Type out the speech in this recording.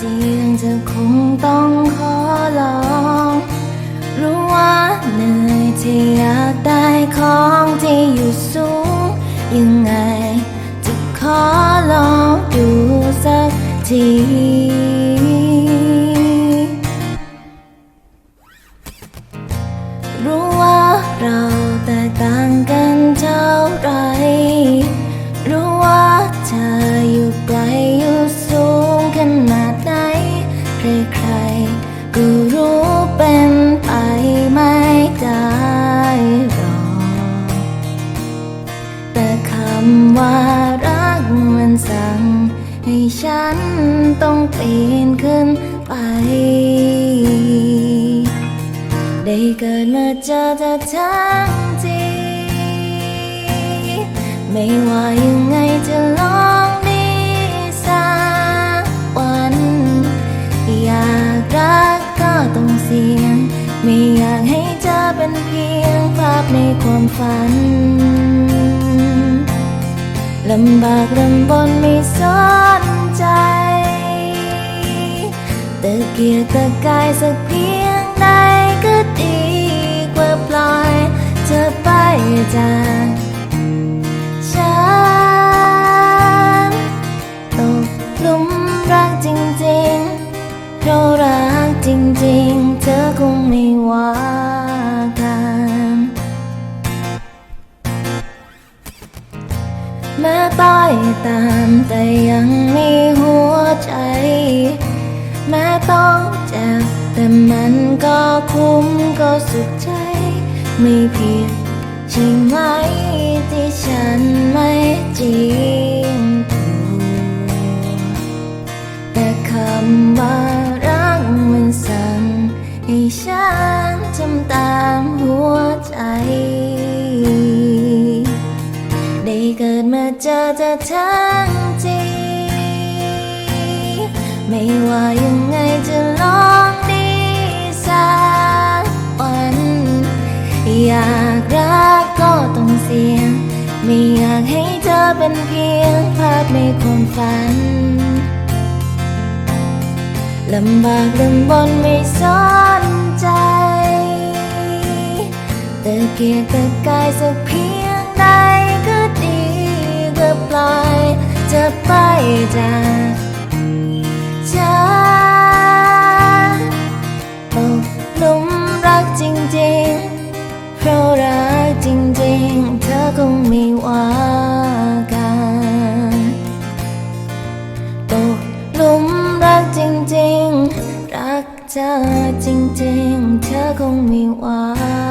เสียงเธอคงต้องขอลองรู้ว่าเหนื่อยที่อยากได้ของที่อยู่สูงยังไง ให้ฉันต้องปีนขึ้นไป ได้เกิดมาเจอเธอทั้งทีไม่ว่ายังไงจะลองดีสักวัน อยากรักก็ต้องเสี่ยง ไม่อยากให้เธอเป็นเพียงภาพในความฝันลำบากลำบนไม่สน กียกตะกายสักเพียงใดก็ดีกว่าปล่อยเธอไปจากฉันตกหลุมรักจริงๆเพราะรักจริงๆ เธอคงไม่ว่ากันแม้ต้อยตามแต่ยังมี ต้องเจ็บแต่มันก็คุ้มก็สุดใจ ไม่ผิดใช่ไหมที่ฉันไม่จริงตัวแต่คำว่ารักมันสั่งให้ฉันทำตามหัวใจ ได้เกิดมาเจอเธอทั้งที ไม่ว่ายังไงจะลองดีสักวัน อยากรักก็ต้องเสี่ยง ไม่อยากให้เธอเป็นเพียงภาพในความฝันลำบากลำบนไม่สนใจแต่เกียกตะกายสักเพียงใดก็ดีก็ปล่อยจะไปจาก ฉันตกหลุมรักจริงๆ เพราะรักจริงๆ เธอคงไม่ว่ากันตกหลุมรักจริงๆ รักเธอจริงๆ เธอคงไม่ว่า